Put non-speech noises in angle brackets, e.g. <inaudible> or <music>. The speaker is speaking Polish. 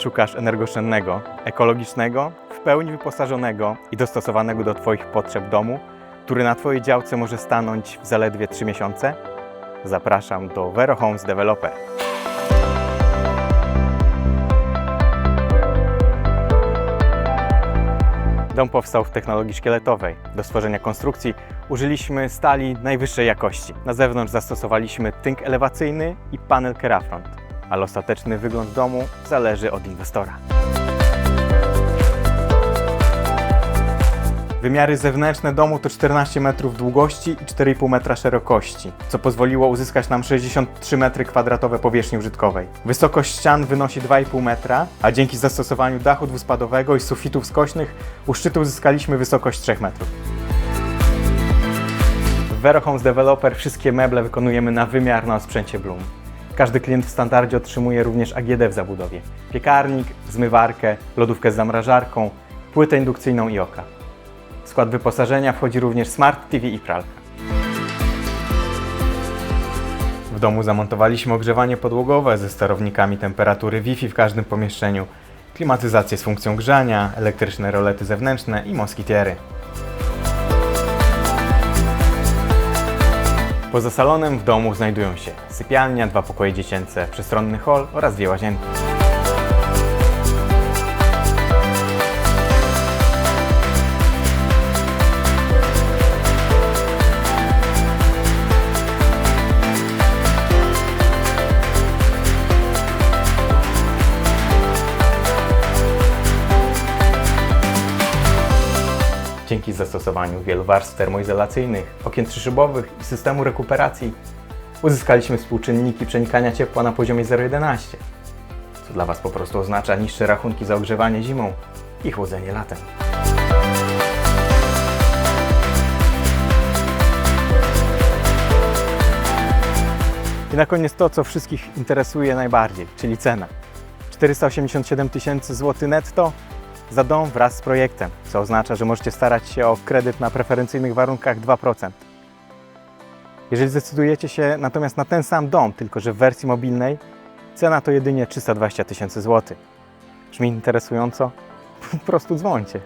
Szukasz energooszczędnego, ekologicznego, w pełni wyposażonego i dostosowanego do Twoich potrzeb domu, który na Twojej działce może stanąć w zaledwie 3 miesiące? Zapraszam do Vero Homes Developer. Dom powstał w technologii szkieletowej. Do stworzenia konstrukcji użyliśmy stali najwyższej jakości. Na zewnątrz zastosowaliśmy tynk elewacyjny i panel Kerafront, ale ostateczny wygląd domu zależy od inwestora. Wymiary zewnętrzne domu to 14 metrów długości i 4,5 metra szerokości, co pozwoliło uzyskać nam 63 metry kwadratowe powierzchni użytkowej. Wysokość ścian wynosi 2,5 metra, a dzięki zastosowaniu dachu dwuspadowego i sufitów skośnych u szczytu uzyskaliśmy wysokość 3 metrów. W Vero Homes Developer wszystkie meble wykonujemy na wymiar na sprzęcie Bloom. Każdy klient w standardzie otrzymuje również AGD w zabudowie. Piekarnik, zmywarkę, lodówkę z zamrażarką, płytę indukcyjną i oka. W skład wyposażenia wchodzi również Smart TV i pralka. W domu zamontowaliśmy ogrzewanie podłogowe ze sterownikami temperatury Wi-Fi w każdym pomieszczeniu, klimatyzację z funkcją grzania, elektryczne rolety zewnętrzne i moskitiery. Poza salonem w domu znajdują się sypialnia, dwa pokoje dziecięce, przestronny hol oraz dwie łazienki. Dzięki zastosowaniu wielu warstw termoizolacyjnych, okien trzyszybowych i systemu rekuperacji uzyskaliśmy współczynniki przenikania ciepła na poziomie 0,11, co dla Was po prostu oznacza niższe rachunki za ogrzewanie zimą i chłodzenie latem. I na koniec to, co wszystkich interesuje najbardziej, czyli cena. 487 tysięcy złotych netto za dom wraz z projektem, co oznacza, że możecie starać się o kredyt na preferencyjnych warunkach 2%. Jeżeli zdecydujecie się natomiast na ten sam dom, tylko że w wersji mobilnej, cena to jedynie 320 tysięcy złotych. Brzmi interesująco? <laughs> Po prostu dzwońcie.